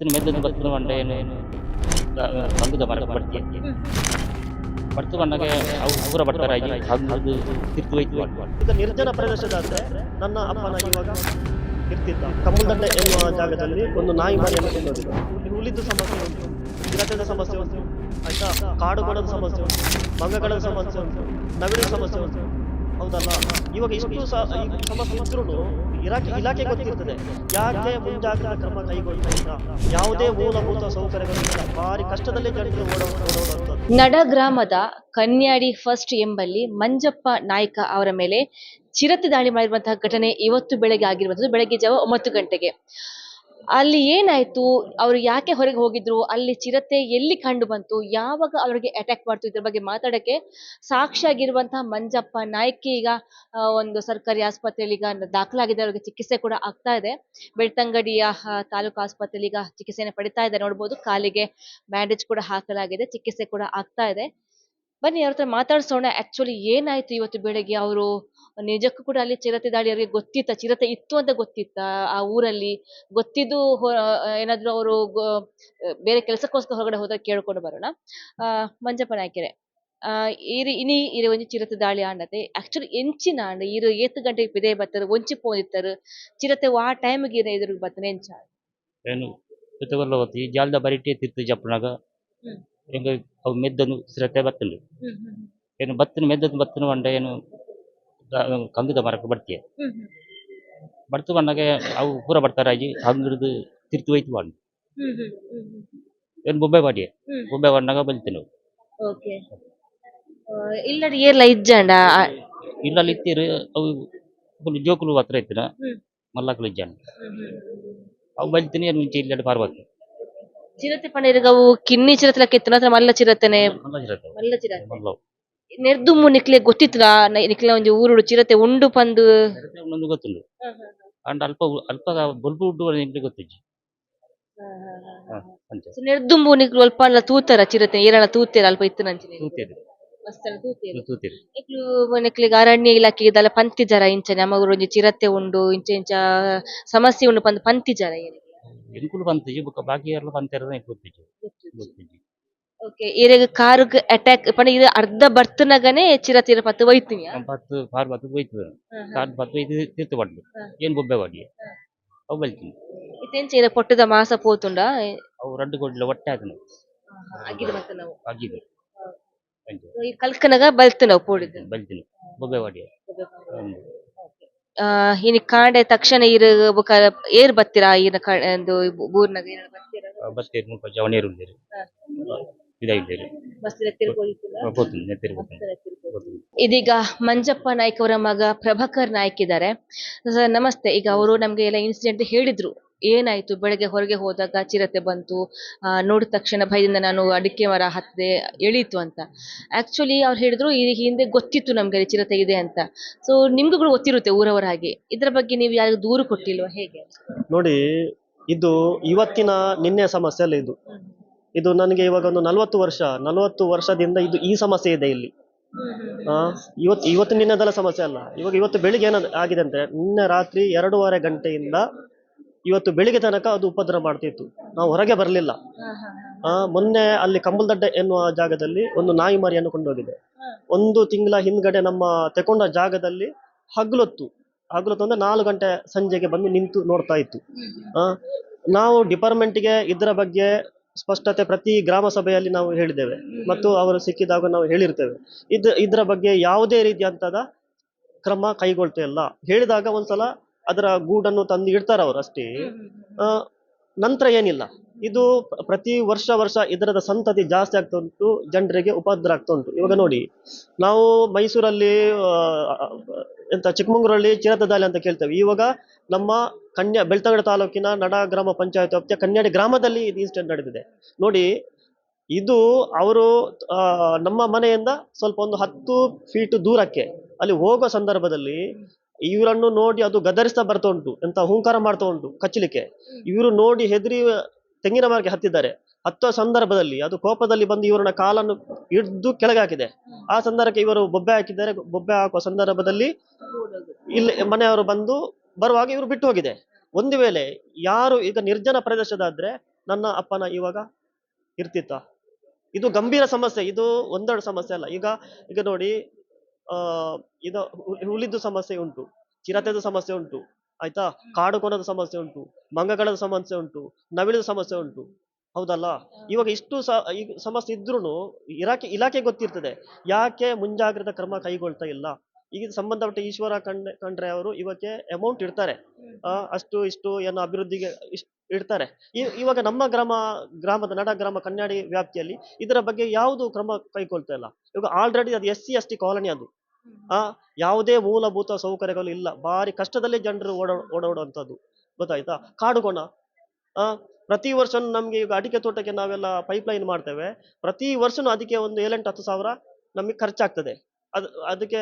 ಇನ್ನು ಮೆಲ್ಲನೆ ಬರ್ತನ ಬಂಡ ಏನು? ಕಂಗುದ ಮರ ಬರ್ತಿ ಬರ್ತು ಬಂದಾಗ ಅವು ಪೂರ ಬರ್ತಾರಾಗಿ ಅದು ತಿರ್ತು ಹೋಯ್ತು ಈಗ ನಿರ್ಜನ ಪ್ರದೇಶದಾದ್ರೆ ನನ್ನ ಅಪ್ಪನ ಇವಾಗ ಇರ್ತಿದ್ದ. ಕಮ್ಮದಂಡೆ ಎನ್ನುವ ಜಾಗದಲ್ಲಿ ಒಂದು ನಾಯಿ ಮರಿಯನ್ನು ತಿನ್ನೋದಿಲ್ಲ ಹುಲಿದ್ದು ಸಮಸ್ಯೆ ಉಂಟು ಗಿರಟದ ಸಮಸ್ಯೆ ಉಂಟು, ಆಯ್ತಾ? ಕಾಡುಗೊಳದ ಸಮಸ್ಯೆ ಉಂಟು ಮಂಗಗಳ ಸಮಸ್ಯೆ ಉಂಟು, ನವಿಲಿನ ಸಮಸ್ಯೆ ಉಂಟು. ಹೌದಲ್ಲ? ಇವಾಗ ಇಷ್ಟು ಸಮಸ್ಯೆ ಇದ್ರೂ ಇಲಾಖೆ ಇಲಾಖೆ ಗೊತ್ತಿರ್ತದೆ. ಯಾಕೆ ಮುಂಜಾಗ್ರತಾ ಕ್ರಮ ಕೈಗೊಳ್ತಾ ಇಲ್ಲ? ಯಾವುದೇ ಮೂಲಭೂತ ಸೌಕರ್ಯಗಳಿಲ್ಲ. ಭಾರಿ ಕಷ್ಟದಲ್ಲಿ ಜನರು ನಡ ಗ್ರಾಮದ ಕನ್ಯಾಡಿ ಫಸ್ಟ್ ಎಂಬಲ್ಲಿ ಮಂಜಪ್ಪ ನಾಯ್ಕ ಅವರ ಮೇಲೆ ಚಿರತೆ ದಾಳಿ ಮಾಡಿರುವಂತಹ ಘಟನೆ ಇವತ್ತು ಬೆಳಗ್ಗೆ ಆಗಿರುವಂಥದ್ದು. ಬೆಳಗ್ಗೆ ಜಾವ ಒಂಬತ್ತು ಗಂಟೆಗೆ. ಅಲ್ಲಿ ಏನಾಯ್ತು? ಅವರು ಯಾಕೆ ಹೊರಗೆ ಹೋಗಿದ್ರು? ಅಲ್ಲಿ ಚಿರತೆ ಎಲ್ಲಿ ಕಂಡು ಬಂತು? ಯಾವಾಗ ಅವರಿಗೆ ಅಟ್ಯಾಕ್ ಮಾಡ್ತು? ಇದ್ರ ಬಗ್ಗೆ ಮಾತಾಡಕ್ಕೆ ಸಾಕ್ಷಿಯಾಗಿರುವಂತಹ ಮಂಜಪ್ಪ ನಾಯ್ಕಿ ಈಗ ಒಂದು ಸರ್ಕಾರಿ ಆಸ್ಪತ್ರೆಯಲ್ಲಿ ಈಗ ದಾಖಲಾಗಿದೆ. ಅವರಿಗೆ ಚಿಕಿತ್ಸೆ ಕೂಡ ಆಗ್ತಾ ಇದೆ. ಬೆಳ್ತಂಗಡಿಯ ತಾಲೂಕು ಆಸ್ಪತ್ರೆಯಲ್ಲಿ ಈಗ ಚಿಕಿತ್ಸೆಯನ್ನು ಪಡಿತಾ ಇದೆ ನೋಡ್ಬೋದು ಕಾಲಿಗೆ ಬ್ಯಾಂಡೇಜ್ ಕೂಡ ಹಾಕಲಾಗಿದೆ. ಚಿಕಿತ್ಸೆ ಕೂಡ ಆಗ್ತಾ ಇದೆ. ಬನ್ನಿ, ಅವ್ರ ಹತ್ರ ಮಾತಾಡ್ಸೋಣ. ಆಕ್ಚುಲಿ ಏನಾಯ್ತು ಇವತ್ತು ಬೆಳಗ್ಗೆ? ಅವರು ನಿಜಕ್ಕೂ ಕೂಡ ಅಲ್ಲಿ ಚಿರತೆ ದಾಳಿ ಅವರಿಗೆ ಗೊತ್ತಿತ್ತ ಚಿರತೆ ಇತ್ತು ಅಂತ ಗೊತ್ತಿತ್ತ ಆ ಊರಲ್ಲಿ? ಗೊತ್ತಿದ್ದು ಏನಾದ್ರು ಅವರು ಬೇರೆ ಕೆಲಸಕ್ಕೋಸ್ಕರ ಹೊರಗಡೆ ಹೋದಾಗ ಕೇಳ್ಕೊಂಡು ಬರೋಣ. ಮಂಜಪ್ಪ ನಾಯ್ಕೆರೆ ಇರು ಇನಿ ಇರು ಒಂಜಿ ಚಿರತೆ ದಾಳಿ ಆಂಡತೆ. ಆಕ್ಚುಲಿ ಎಂಚಿನ ಆಂಡ? ಇರು ಏತ್ ಗಂಟೆಗೆ ಪಿದೆ ಬತ್ತರು ಒಂಚಿ ಪೋದಿತ್ತರು ಚಿರತೆ ಆ ಟೈಮ್ಗೆ ಇರ ಎದುರು ಬರ್ತಾನೆ ಎಂಚ? ಏನು? ಈ ಜಾಲದ ಬರಿಟಿ ಜಪ್ಪನಾಗ. ಹೆಂಗ ಅವು ಮೆದ್ದನು ಚಿರತೆ ಬತ್ತಂಡು. ಏನು ಬತ್ತನ ಮೆದ್ದದ ಬತ್ತನು ಅಂಡ ಏನು ಕಂಗುದ ಮರಕ್ಕೆ ಬರ್ತೀಯ. ಬರ್ತು ಬಂದಾಗ ಅವು ಪೂರ ಬರ್ತಾರಾಗಿ ಹಂಗದು ತಿರ್ತು ಹೋಯ್ತು ಬಂದು ಏನು ಬೊಂಬೆ ಬಾಡಿಯ ಬೊಂಬೆ ಬೊಬ್ಬೆ ಬಂದಾಗ ಬಲ್ತೇನೆ ಓಕೆ. ಇಲ್ಲಡಿ ಏರ್ಲ ಇಜ್ಜಂಡ? ಇಲ್ಲಲ್ಲಿ ಇತ್ತೀರು ಅವು ಒಂದು ಜೋಕುಲು ಹತ್ರ ಇತ್ತಿನ ಹ್ಮ್. ಮಲ್ಲಕ್ಕಲು ಇಜ್ಜಾನ ಅವು ಬಲ್ತೀನಿ ಏನು ಮುಂಚೆ ಇಲ್ಲಡಿ ಪಾರ್ವತಿ. ಚಿರತೆ ಪಂಡಿರಗವು ಕಿನ್ನಿ ಚಿರತೆ ಕಿತ್ತನ ಅಥವಾ ಮಲ್ಲ ಚಿರತೆನೆ? ಮಲ್ಲ ಚಿರತೆ ಮಲ್ಲ ಚಿರತೆ. ಮಲ್ಲವು ನೆರ್ದುಮ್ಮು ನಿಕ್ಲೆ ಗೊತ್ತಿತ್ತಲ? ನಿಕ್ಲೆ ಒಂಜಿ ಊರುಡು ಚಿರತೆ ಉಂಡು ಪಂದು? ಉಂಡು ಗೊತ್ತುಂಡು. ಅಂಡ್ ಅಲ್ಪ ಅಲ್ಪ ಬೊಲ್ಪು ಉಡ್ಡು ನಿಕ್ಲೆ ಗೊತ್ತಿಜ್ಜಿ. ನೆರ್ದುಂಬು ನಿಕ್ಲು ಅಲ್ಪ ಅಲ್ಲ ತೂತರ ಚಿರತೆ ಏರಳ ತೂತೇರ ಅಲ್ಪ ಇತ್ತು ನಂಚಿನ ತೂತೇರು ತೂತೇರು ನಿಕ್ಲು ನಿಕ್ಲಿಗೆ ಅರಣ್ಯ ಇಲಾಖೆಗೆ ಇದೆಲ್ಲ ಪಂತಿ ಜರ ಇಂಚ ನಮ್ಮ ಊರು ಒಂಜಿ ಚಿರತೆ ಉಂಡು ಇಂಚ ಇಂಚ ಸಮಸ್ಯೆ ಉಂಡು ಪಂದ್ ಪಂತಿ ಜರ ಎಂಕುಲು ಬಂತಿಜಿ ಬೊಕ ಬಾಕಿ ಎಲ್ಲ ನನಗೆ ಗೊತ್ತಿಜ್ಜಿ. ಗೊತ್ತಿಜ್ಜಿ. ಓಕೆ ಇರೆಗ್ ಕಾರುಗ್ ಅಟ್ಯಾಕ್ ಪಂಡ ಇದು ಅರ್ಧ ಬರ್ತನಗನೆ ಚಿರತೆ ಪತ್ತು ಒಯ್ತೀನಿ ಪತ್ತು ಪಾರ್ ಬತ್ತು ಹೋಯ್ತು ಕಾಡ್ ಬತ್ತು ಇದು ತಿರ್ತು ಬಡ್ಡು ಏನ್ ಬೊಬ್ಬೆ ಬಾಡಿ ಅವು ಬಲ್ತೀನಿ ಇತ್ತೆಂಚ ಚೀರ ಪೊಟ್ಟದ ಮಾಸ ಪೋತುಂಡ? ಅವು ರಡ್ಡು ಕೊಡ್ಲ ಒಟ್ಟೆ ಆತನು ಆಗಿದ ಮತ್ತೆ ನಾವು. ಆಗಿದೆ ಈ ಕಲ್ಕನಗ ಬಲ್ತು ನಾವು ಪೋಡಿದ್ದು. ಬಲ್ತೀನಿ. ಬೊಬ್ಬೆ ಬಾಡಿ ಇನಿ ಕಾಂಡೆ ತಕ್ಷಣ ಇರು ಬೊಕ ಏರ್ ಬತ್ತಿರ? ಆ ಕಾ- ಒಂದು ಬೂರ್ನಾಗ ಏನಾರ ಬತ್ತಿರ? ಬತ್ತೇರು ಮುಲ್ಪ ಜವನೇರು ಇದೀಗ ಮಂಜಪ್ಪ ನಾಯ್ಕ ಅವರ ಮಗ ಪ್ರಭಾಕರ್ ನಾಯ್ಕ ಇದ್ದಾರೆ. ನಮಸ್ತೆ. ಈಗ ಅವರು ನಮ್ಗೆ ಎಲ್ಲ ಇನ್ಸಿಡೆಂಟ್ ಹೇಳಿದ್ರು. ಏನಾಯ್ತು? ಬೆಳಗ್ಗೆ ಹೊರಗೆ ಹೋದಾಗ ಚಿರತೆ ಬಂತು. ನೋಡಿದ ತಕ್ಷಣ ಭಯದಿಂದ ನಾನು ಅಡಿಕೆ ಮರ ಹತ್ತಿದೆ ಎಳೀತು ಅಂತ. ಆಕ್ಚುಲಿ ಅವ್ರು ಹೇಳಿದ್ರು ಈ ಹಿಂದೆ ಗೊತ್ತಿತ್ತು ನಮ್ಗೆ ಚಿರತೆ ಇದೆ ಅಂತ. ಸೊ ನಿಮ್ಗೂ ಕೂಡ ಗೊತ್ತಿರುತ್ತೆ ಊರವರಾಗಿ. ಹಾಗೆ ಇದ್ರ ಬಗ್ಗೆ ನೀವು ಯಾರಿಗೂ ದೂರು ಕೊಟ್ಟಿಲ್ವಾ? ಹೇಗೆ? ನೋಡಿ ಇದು ಇವತ್ತಿನ ನಿನ್ನೆ ಸಮಸ್ಯೆ ಅಲ್ಲ ಇದು ಇದು ನನಗೆ ಇವಾಗ ಒಂದು ನಲವತ್ತು ವರ್ಷ ನಲವತ್ತು ವರ್ಷದಿಂದ ಇದು ಈ ಸಮಸ್ಯೆ ಇದೆ ಇಲ್ಲಿ. ಇವತ್ತು ಇವತ್ತು ನಿನ್ನೆದೆಲ್ಲ ಸಮಸ್ಯೆ ಅಲ್ಲ. ಇವಾಗ ಇವತ್ತು ಬೆಳಿಗ್ಗೆ ಏನ ಆಗಿದೆ ಅಂದ್ರೆ ನಿನ್ನೆ ರಾತ್ರಿ ಎರಡೂವರೆ ಗಂಟೆಯಿಂದ ಇವತ್ತು ಬೆಳಿಗ್ಗೆ ತನಕ ಅದು ಉಪದ್ರ ಮಾಡ್ತಿತ್ತು. ನಾವು ಹೊರಗೆ ಬರಲಿಲ್ಲ. ಆ ಮೊನ್ನೆ ಅಲ್ಲಿ ಕಂಬಲ್ದಡ್ಡೆ ಎನ್ನುವ ಜಾಗದಲ್ಲಿ ಒಂದು ನಾಯಿ ಮರಿಯನ್ನು ಕೊಂಡೋಗಿದೆ. ಒಂದು ತಿಂಗಳ ಹಿಂದ್ಗಡೆ ನಮ್ಮ ತೆಕೊಂಡ ಜಾಗದಲ್ಲಿ ಹಗ್ಲೊತ್ತು ಹಗ್ಲೊತ್ತು ಅಂದ್ರೆ ನಾಲ್ಕು ಗಂಟೆ ಸಂಜೆಗೆ ಬಂದು ನಿಂತು ನೋಡ್ತಾ ಇತ್ತು. ಆ, ನಾವು ಡಿಪಾರ್ಟ್ಮೆಂಟ್ಗೆ ಇದರ ಬಗ್ಗೆ ಸ್ಪಷ್ಟತೆ ಪ್ರತಿ ಗ್ರಾಮ ಸಭೆಯಲ್ಲಿ ನಾವು ಹೇಳಿದ್ದೇವೆ. ಮತ್ತು ಅವರು ಸಿಕ್ಕಿದಾಗ ನಾವು ಹೇಳಿರ್ತೇವೆ. ಇದು ಇದರ ಬಗ್ಗೆ ಯಾವುದೇ ರೀತಿಯಂತದ ಕ್ರಮ ಕೈಗೊಳ್ತಾ ಇಲ್ಲ ಹೇಳಿದಾಗ ಒಂದ್ಸಲ ಅದರ ಗೂಡನ್ನು ತಂದು ಇಡ್ತಾರೆ ಅವರು ಅಷ್ಟೇ ಆ, ನಂತರ ಏನಿಲ್ಲ. ಇದು ಪ್ರತಿ ವರ್ಷ ವರ್ಷ ಇದರದ ಸಂತತಿ ಜಾಸ್ತಿ ಆಗ್ತಾ ಉಂಟು, ಜನರಿಗೆ ಉಪದ್ರ ಆಗ್ತಾ ಉಂಟು. ಇವಾಗ ನೋಡಿ, ನಾವು ಮೈಸೂರಲ್ಲಿ ಎಂತ ಚಿಕ್ಕಮಂಗ್ಳೂರಲ್ಲಿ ಚಿರತದಾಲಿ ಅಂತ ಕೇಳ್ತೇವೆ. ಇವಾಗ ನಮ್ಮ ಕನ್ಯಾ, ಬೆಳ್ತಂಗಡ ತಾಲೂಕಿನ ನಡ ಗ್ರಾಮ ಪಂಚಾಯತ್ ವ್ಯಾಪ್ತಿಯ ಕನ್ಯಾಡಿ ಗ್ರಾಮದಲ್ಲಿ ಇದು ಇನ್ಸಿಡೆಂಟ್ ನಡೆದಿದೆ. ನೋಡಿ, ಇದು ಅವರು ನಮ್ಮ ಮನೆಯಿಂದ ಸ್ವಲ್ಪ ಒಂದು ಹತ್ತು ಫೀಟ್ ದೂರಕ್ಕೆ, ಅಲ್ಲಿ ಹೋಗೋ ಸಂದರ್ಭದಲ್ಲಿ ಇವರನ್ನು ನೋಡಿ ಅದು ಗದರಿಸ್ತಾ ಬರ್ತಾ ಉಂಟು ಎಂತ ಹೂಂಕಾರ ಮಾಡ್ತಾ ಉಂಟು ಕಚ್ಚಲಿಕ್ಕೆ. ಇವರು ನೋಡಿ ಹೆದರಿ ತೆಂಗಿನ ಮರಕ್ಕೆ ಹತ್ತಿದ್ದಾರೆ. ಹತ್ತೋ ಸಂದರ್ಭದಲ್ಲಿ ಅದು ಕೋಪದಲ್ಲಿ ಬಂದು ಇವರನ್ನ ಕಾಲನ್ನು ಹಿಡಿದು ಕೆಳಗೆ ಹಾಕಿದೆ ಆ ಸಂದರ್ಭಕ್ಕೆ ಇವರು ಬೊಬ್ಬೆ ಹಾಕಿದ್ದಾರೆ ಬೊಬ್ಬೆ ಹಾಕುವ ಸಂದರ್ಭದಲ್ಲಿ ಇಲ್ಲಿ ಮನೆಯವರು ಬಂದು ಬರುವಾಗ ಇವರು ಬಿಟ್ಟು ಹೋಗಿದೆ. ಒಂದು ವೇಳೆ ಯಾರು ಈಗ ನಿರ್ಜನ ಪ್ರದೇಶದಾದ್ರೆ ನನ್ನ ಅಪ್ಪನ ಇವಾಗ ಇರ್ತಿತ್ತ ಇದು ಗಂಭೀರ ಸಮಸ್ಯೆ ಇದು ಒಂದೆರಡು ಸಮಸ್ಯೆ ಅಲ್ಲ. ಈಗ ಈಗ ನೋಡಿ ಇದು ಹುಲಿದ್ದು ಸಮಸ್ಯೆ ಉಂಟು ಚಿರತೆದು ಸಮಸ್ಯೆ ಉಂಟು ಆಯ್ತಾ? ಕಾಡು ಕೊನದ ಸಮಸ್ಯೆ ಉಂಟು ಮಂಗಗಳದ ಸಮಸ್ಯೆ ಉಂಟು ನವಿಲದ ಸಮಸ್ಯೆ ಉಂಟು ಹೌದಲ್ಲ? ಇವಾಗ ಇಷ್ಟು ಸ ಸಮಸ್ಯೆ ಇದ್ರೂ ಇಲಾಖೆ ಇಲಾಖೆ ಗೊತ್ತಿರ್ತದೆ ಯಾಕೆ ಮುಂಜಾಗ್ರತಾ ಕ್ರಮ ಕೈಗೊಳ್ತಾ ಇಲ್ಲ? ಈಗ ಸಂಬಂಧಪಟ್ಟ ಈಶ್ವರ ಕಂಡ್ ಕಂಡ್ರೆ ಅವರು ಇವಕ್ಕೆ ಅಮೌಂಟ್ ಇಡ್ತಾರೆ. ಅಷ್ಟು ಇಷ್ಟು ಏನೋ ಅಭಿವೃದ್ಧಿಗೆ ಇಡ್ತಾರೆ. ಇವಾಗ ನಮ್ಮ ಗ್ರಾಮ, ಗ್ರಾಮದ ನಡ ಗ್ರಾಮ ಕನ್ಯಾಡಿ ವ್ಯಾಪ್ತಿಯಲ್ಲಿ ಇದರ ಬಗ್ಗೆ ಯಾವುದು ಕ್ರಮ ಕೈಗೊಳ್ತಾ ಇಲ್ಲ. ಇವಾಗ ಆಲ್ರೆಡಿ ಅದು S C, S T colony ಅದು. ಆ, ಯಾವುದೇ ಮೂಲಭೂತ ಸೌಕರ್ಯಗಳು ಇಲ್ಲ. ಭಾರಿ ಕಷ್ಟದಲ್ಲಿ ಜನರು ಓಡಾ, ಓಡಾಡುವಂಥದ್ದು. ಗೊತ್ತಾಯ್ತಾ? ಕಾಡುಕೋಣ ಆ, ಪ್ರತಿ ವರ್ಷ ನಮ್ಗೆ ಈಗ ಅಡಿಕೆ ತೋಟಕ್ಕೆ ನಾವೆಲ್ಲ ಪೈಪ್ ಲೈನ್ ಮಾಡ್ತೇವೆ. ಪ್ರತಿ ವರ್ಷನೂ ಅದಕ್ಕೆ ಒಂದು ಏಳೆಂಟು, ಹತ್ತು ಸಾವಿರ ನಮಗೆ ಖರ್ಚಾಗ್ತದೆ. ಅದು, ಅದಕ್ಕೆ,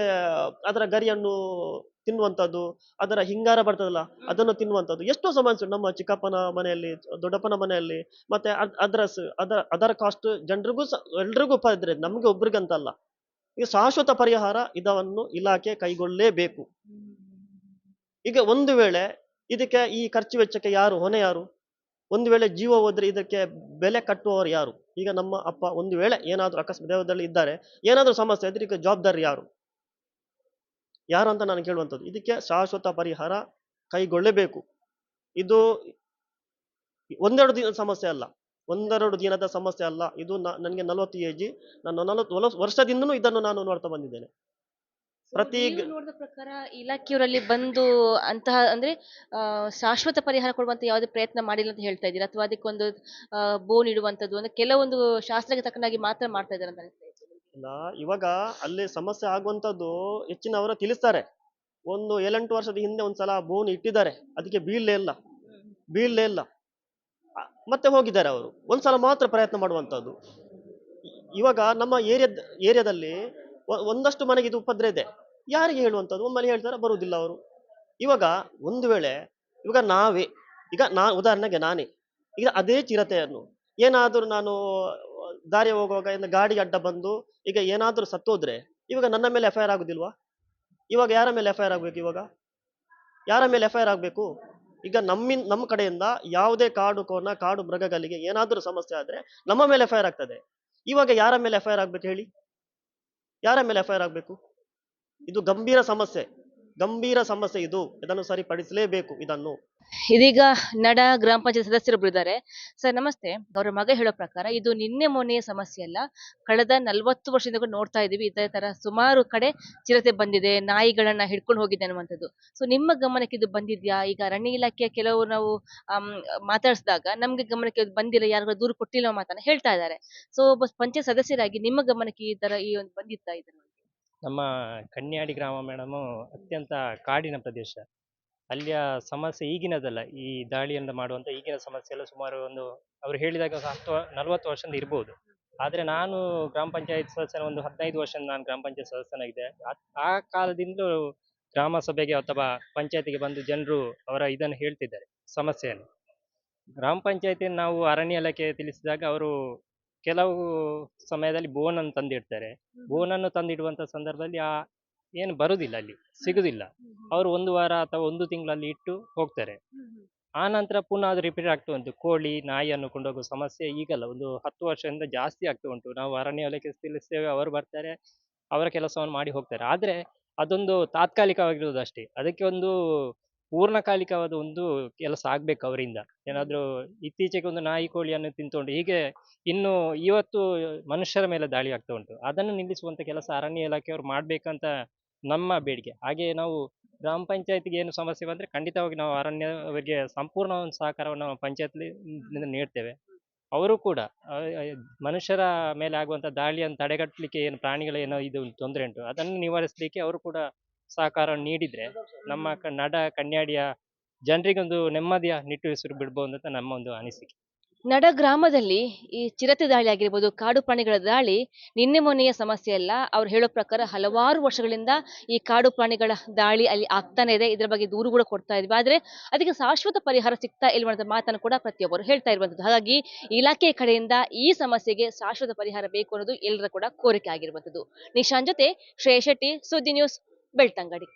ಅದರ ಗರಿಯನ್ನು ತಿನ್ನುವಂಥದ್ದು, ಅದರ ಹಿಂಗಾರ ಬರ್ತದಲ್ಲ, ಅದನ್ನು ತಿನ್ನುವಂಥದ್ದು. ಎಷ್ಟೋ ಸಮಸ್ಯೆ ನಮ್ಮ ಚಿಕ್ಕಪ್ಪನ ಮನೆಯಲ್ಲಿ, ದೊಡ್ಡಪ್ಪನ ಮನೆಯಲ್ಲಿ, ಮತ್ತೆ ಅದ್- ಅದರ ಅದರ ಅದರ ಕಾಸ್ಟ್ ಜನರಿಗೂ ಸ, ಎಲ್ರಿಗೂ ಉಪದ್ರ ನಮಗೆ ಒಬ್ರಿಗಂತಲ್ಲ. ಈಗ ಶಾಶ್ವತ ಪರಿಹಾರ ಇದನ್ನು ಇಲಾಖೆ ಕೈಗೊಳ್ಳಲೇಬೇಕು ಈಗ ಒಂದು ವೇಳೆ ಇದಕ್ಕೆ ಈ ಖರ್ಚು ವೆಚ್ಚಕ್ಕೆ ಯಾರು, ಹೊಣೆ ಯಾರು? ಒಂದು ವೇಳೆ ಜೀವ ಹೋದರೆ ಇದಕ್ಕೆ ಬೆಲೆ ಕಟ್ಟುವವರು ಯಾರು? ಈಗ ನಮ್ಮ ಅಪ್ಪ ಒಂದು ವೇಳೆ ಏನಾದ್ರೂ ಅಕಸ್ಮಾತ್ ದೇವದಲ್ಲಿ ಇದ್ದಾರೆ, ಏನಾದ್ರೂ ಸಮಸ್ಯೆ ಇದ್ರೆ ಈಗ ಜವಾಬ್ದಾರಿ ಯಾರು? ಯಾರು ಅಂತ ನಾನು ಕೇಳುವಂಥದ್ದು. ಇದಕ್ಕೆ ಶಾಶ್ವತ ಪರಿಹಾರ ಕೈಗೊಳ್ಳಬೇಕು. ಇದು ಒಂದೆರಡು ದಿನದ ಸಮಸ್ಯೆ ಅಲ್ಲ. ಒಂದೆರಡು ದಿನದ ಸಮಸ್ಯೆ ಅಲ್ಲ. ಇದು ನನಗೆ ನಲವತ್ತು ಎ ಜಿ ನಾನು ನಲವತ್ತು ವರ್ಷದಿಂದನೂ ಇದನ್ನು ನಾನು ನೋಡ್ತಾ ಬಂದಿದ್ದೇನೆ. ಪ್ರತಿ ನೋಡಿದ ಪ್ರಕಾರ ಇಲಾಖೆಯವರಲ್ಲಿ ಬಂದು ಅಂತಹ ಅಂದ್ರೆ ಆ, ಶಾಶ್ವತ ಪರಿಹಾರ ಕೊಡುವಂತ ಯಾವುದೇ ಪ್ರಯತ್ನ ಮಾಡಿಲ್ಲ ಅಂತ ಹೇಳ್ತಾ ಇದ್ದೀರಾ? ಅಥವಾ ಅದಕ್ಕೊಂದು ಬೋನ್ ಇಡುವಂತದ್ದು ಅಂದ್ರೆ ಕೆಲವೊಂದು ಶಾಸ್ತ್ರಕ್ಕೆ ತಕ್ಕನಾಗಿ ಮಾತ್ರ ಮಾಡ್ತಾ ಇದ್ದಾರೆ ಅಂತ ಅನಿಸ್ತಾ ಇದೆ. ಇಲ್ಲ ಇವಾಗ ಅಲ್ಲಿ ಸಮಸ್ಯೆ ಆಗುವಂತದ್ದು ಹೆಚ್ಚಿನವರು ತಿಳಿಸ್ತಾರೆ. ಒಂದು ಏಳೆಂಟು ವರ್ಷದ ಹಿಂದೆ ಒಂದ್ಸಲ ಬೋನ್ ಇಟ್ಟಿದ್ದಾರೆ. ಅದಕ್ಕೆ ಬೀಳಲೇ ಇಲ್ಲ. ಬೀಳಲೇ ಇಲ್ಲ. ಆ, ಮತ್ತೆ ಹೋಗಿದ್ದಾರೆ ಅವರು. ಒಂದ್ಸಲ ಮಾತ್ರ ಪ್ರಯತ್ನ ಮಾಡುವಂತದ್ದು ಇವಾಗ ನಮ್ಮ ಏರಿಯಾದ ಏರಿಯಾದಲ್ಲಿ ಒಂದಷ್ಟು ಮನೆಗೆ ಇದು ಉಪದ್ರ ಇದೆ. ಯಾರಿಗೆ ಹೇಳುವಂಥದ್ದು? ಒಮ್ಮೆ ಹೇಳ್ತಾರೆ, ಬರುವುದಿಲ್ಲ ಅವರು. ಇವಾಗ ಒಂದು ವೇಳೆ, ಇವಾಗ ನಾವೇ, ಈಗ ನಾ, ಉದಾಹರಣೆಗೆ ನಾನೇ, ಈಗ ಅದೇ ಚಿರತೆಯನ್ನು, ಏನಾದರೂ ನಾನು ದಾರಿ ಹೋಗುವಾಗ ಏನು ಗಾಡಿ ಅಡ್ಡ ಬಂದು, ಈಗ ಏನಾದರೂ ಸತ್ತೋದ್ರೆ, ಇವಾಗ ನನ್ನ ಮೇಲೆ ಎಫ್ ಐ ಆರ್ ಆಗುದಿಲ್ವಾ? ಇವಾಗ ಯಾರ ಮೇಲೆ ಎಫ್ ಐ ಆರ್ ಆಗಬೇಕು ಇವಾಗ? ಯಾರ ಮೇಲೆ ಎಫ್ ಐ ಆರ್ ಆಗಬೇಕು? ಈಗ ನಮ್ಮಿನ್ ನಮ್ಮ ಕಡೆಯಿಂದ ಯಾವುದೇ ಕಾಡು ಕೋನ ಕಾಡು ಮೃಗಗಳಿಗೆ ಏನಾದರೂ ಸಮಸ್ಯೆ ಆದರೆ, ನಮ್ಮ ಮೇಲೆ ಎಫ್ ಐ ಆರ್ ಆಗ್ತದೆ. ಇವಾಗ ಯಾರ ಮೇಲೆ ಎಫ್ ಐ ಆರ್ ಆಗಬೇಕು ಹೇಳಿ? ಯಾರ ಮೇಲೆ ಎಫ್ ಐ ಆರ್ ಆಗಬೇಕು? ಇದು ಗಂಭೀರ ಸಮಸ್ಯೆ. ಗಂಭೀರ ಸಮಸ್ಯೆ ಇದು. ಇದನ್ನು ಸರಿಪಡಿಸಲೇಬೇಕು ಇದನ್ನು. ಇದೀಗ ನಡ ಗ್ರಾಮ ಪಂಚಾಯತ್ ಸದಸ್ಯರು ಇದ್ದಾರೆ ಸರ್, ನಮಸ್ತೆ. ಅವರ ಮಗ ಹೇಳೋ ಪ್ರಕಾರ ಇದು ನಿನ್ನೆ ಮೊನ್ನೆಯ ಸಮಸ್ಯೆ ಅಲ್ಲ. ಕಳೆದ ನಲವತ್ತು ವರ್ಷದಿಂದ ನೋಡ್ತಾ ಇದೀವಿ ಇದೇ ತರ ಸುಮಾರು ಕಡೆ ಚಿರತೆ ಬಂದಿದೆ. ನಾಯಿಗಳನ್ನ ಹಿಡ್ಕೊಂಡು ಹೋಗಿದೆ ಅನ್ನುವಂಥದ್ದು. ಸೊ ನಿಮ್ಮ ಗಮನಕ್ಕೆ ಇದು ಬಂದಿದ್ಯಾ? ಈಗ ಅರಣ್ಯ ಇಲಾಖೆಯ ಕೆಲವು ನಾವು ಮಾತಾಡಿಸಿದಾಗ ನಮ್ಗೆ ಗಮನಕ್ಕೆ ಬಂದಿಲ್ಲ. ಯಾರು ದೂರು ಕೊಟ್ಟಿಲ್ಲ ಮಾತನ್ನ ಹೇಳ್ತಾ ಇದ್ದಾರೆ. ಸೊ ಒಬ್ಬ ಪಂಚಾಯತ್ ಸದಸ್ಯರಾಗಿ ನಿಮ್ಮ ಗಮನಕ್ಕೆ ಈ ತರ ಈ ಒಂದು ಬಂದಿತ್ತಾ ಇದನ್ನು? ನಮ್ಮ ಕನ್ಯಾಡಿ ಗ್ರಾಮ ಮೇಡಮು ಅತ್ಯಂತ ಕಾಡಿನ ಪ್ರದೇಶ. ಅಲ್ಲಿಯ ಸಮಸ್ಯೆ ಈಗಿನದಲ್ಲ, ಈ ದಾಳಿಯಿಂದ ಮಾಡುವಂಥ ಈಗಿನ ಸಮಸ್ಯೆ ಎಲ್ಲ ಸುಮಾರು ಒಂದು ಅವರು ಹೇಳಿದಾಗ ಒಂದು ಹತ್ತು, ನಲ್ವತ್ತು ವರ್ಷದಿಂದ ಇರ್ಬೋದು. ಆದರೆ ನಾನು ಗ್ರಾಮ ಪಂಚಾಯತ್ ಸದಸ್ಯನ ಒಂದು ಹದಿನೈದು ವರ್ಷದಿಂದ ನಾನು ಗ್ರಾಮ ಪಂಚಾಯತ್ ಸದಸ್ಯನಾಗಿದ್ದೆ. ಆ ಕಾಲದಿಂದಲೂ ಗ್ರಾಮ ಸಭೆಗೆ ಅಥವಾ ಪಂಚಾಯತಿಗೆ ಬಂದು ಜನರು ಅವರ ಇದನ್ನು ಹೇಳ್ತಿದ್ದಾರೆ, ಸಮಸ್ಯೆಯನ್ನು. ಗ್ರಾಮ ಪಂಚಾಯತಿಯನ್ನು ನಾವು ಅರಣ್ಯ ಇಲಾಖೆ ತಿಳಿಸಿದಾಗ ಅವರು ಕೆಲವು ಸಮಯದಲ್ಲಿ ಬೋನನ್ನು ತಂದಿಡ್ತಾರೆ. ಬೋನನ್ನು ತಂದಿಡುವಂಥ ಸಂದರ್ಭದಲ್ಲಿ ಆ ಏನು ಬರುವುದಿಲ್ಲ ಅಲ್ಲಿ ಸಿಗುದಿಲ್ಲ. ಅವರು ಒಂದು ವಾರ ಅಥವಾ ಒಂದು ತಿಂಗಳಲ್ಲಿ ಇಟ್ಟು ಹೋಗ್ತಾರೆ. ಆ ನಂತರ ಪುನಃ ಅದು ರಿಪೀಟ್ ಆಗ್ತಾ ಉಂಟು. ಕೋಳಿ ನಾಯಿಯನ್ನು ಕೊಂಡೋಗುವ ಸಮಸ್ಯೆ ಈಗಲ್ಲ. ಒಂದು ಹತ್ತು ವರ್ಷದಿಂದ ಜಾಸ್ತಿ ಆಗ್ತಾ ಉಂಟು. ನಾವು ಅರಣ್ಯ ವಲಯಕ್ಕೆ ತಿಳಿಸ್ತೇವೆ ಅವರು ಬರ್ತಾರೆ ಅವರ ಕೆಲಸವನ್ನು ಮಾಡಿ ಹೋಗ್ತಾರೆ. ಆದರೆ ಅದೊಂದು ತಾತ್ಕಾಲಿಕವಾಗಿರುವುದು ಅಷ್ಟೇ. ಅದಕ್ಕೆ ಒಂದು ಪೂರ್ಣಕಾಲಿಕವಾದ ಒಂದು ಕೆಲಸ ಆಗ್ಬೇಕು ಅವರಿಂದ. ಏನಾದರೂ ಇತ್ತೀಚೆಗೆ ಒಂದು ನಾಯಿ ಕೋಳಿಯನ್ನು ತಿಂತುಕೊಂಡು ಹೀಗೆ ಇನ್ನು ಇವತ್ತು ಮನುಷ್ಯರ ಮೇಲೆ ದಾಳಿ ಆಗ್ತಾ ಉಂಟು. ಅದನ್ನು ನಿಲ್ಲಿಸುವಂತ ಕೆಲಸ ಅರಣ್ಯ ಇಲಾಖೆಯವರು ಮಾಡ್ಬೇಕಂತ ನಮ್ಮ ಬೇಡಿಕೆ. ಹಾಗೆ ನಾವು ಗ್ರಾಮ ಪಂಚಾಯತ್ಗೆ ಏನು ಸಮಸ್ಯೆ ಬಂದ್ರೆ ಖಂಡಿತವಾಗಿ ನಾವು ಅರಣ್ಯ ಅವರಿಗೆ ಸಂಪೂರ್ಣ ಒಂದು ಸಹಕಾರವನ್ನು ನಾವು ಪಂಚಾಯತ್ ನೀಡ್ತೇವೆ. ಅವರು ಕೂಡ ಮನುಷ್ಯರ ಮೇಲೆ ಆಗುವಂತ ದಾಳಿಯನ್ನು ತಡೆಗಟ್ಟಲಿಕ್ಕೆ ಏನು ಪ್ರಾಣಿಗಳ ಏನೋ ಇದು ತೊಂದರೆ ಉಂಟು ಅದನ್ನು ನಿವಾರಿಸಲಿಕ್ಕೆ ಅವರು ಕೂಡ ಸಹಕಾರ ನೀಡಿದ್ರೆ ನಮ್ಮ ನಡ ಕನ್ಯಾಡಿಯ ಜನರಿಗೊಂದು ನೆಮ್ಮದಿಯ ನಿಟ್ಟುಸಿರು ಬಿಡ್ಬೋದು ಅಂತ ನಮ್ಮ ಒಂದು ಅನಿಸಿಕೆ. ನಡ ಗ್ರಾಮದಲ್ಲಿ ಈ ಚಿರತೆ ದಾಳಿ ಆಗಿರ್ಬೋದು, ಕಾಡು ಪ್ರಾಣಿಗಳ ದಾಳಿ ನಿನ್ನೆ ಮೊನ್ನೆಯ ಸಮಸ್ಯೆ ಅಲ್ಲ, ಅವ್ರು ಹೇಳೋ ಪ್ರಕಾರ ಹಲವಾರು ವರ್ಷಗಳಿಂದ ಈ ಕಾಡು ಪ್ರಾಣಿಗಳ ದಾಳಿ ಅಲ್ಲಿ ಆಗ್ತಾನೆ ಇದೆ, ಇದ್ರ ಬಗ್ಗೆ ದೂರು ಕೂಡ ಕೊಡ್ತಾ ಇದ್ವಿ. ಆದ್ರೆ ಅದಕ್ಕೆ ಶಾಶ್ವತ ಪರಿಹಾರ ಸಿಗ್ತಾ ಇಲ್ವಂತ ಮಾತನ್ನು ಕೂಡ ಪ್ರತಿಯೊಬ್ಬರು ಹೇಳ್ತಾ ಇರುವಂತದ್ದು ಹಾಗಾಗಿ ಇಲಾಖೆಯ ಕಡೆಯಿಂದ ಈ ಸಮಸ್ಯೆಗೆ ಶಾಶ್ವತ ಪರಿಹಾರ ಬೇಕು ಅನ್ನೋದು ಎಲ್ಲರ ಕೂಡ ಕೋರಿಕೆ ಆಗಿರುವಂತದ್ದು. ನಿಶಾನ್ ಜೊತೆ ಶ್ರೇಯ ಶೆಟ್ಟಿ, ಸುದ್ದಿ ನ್ಯೂಸ್ ಬೆಳ್ತಂಗಡಿ.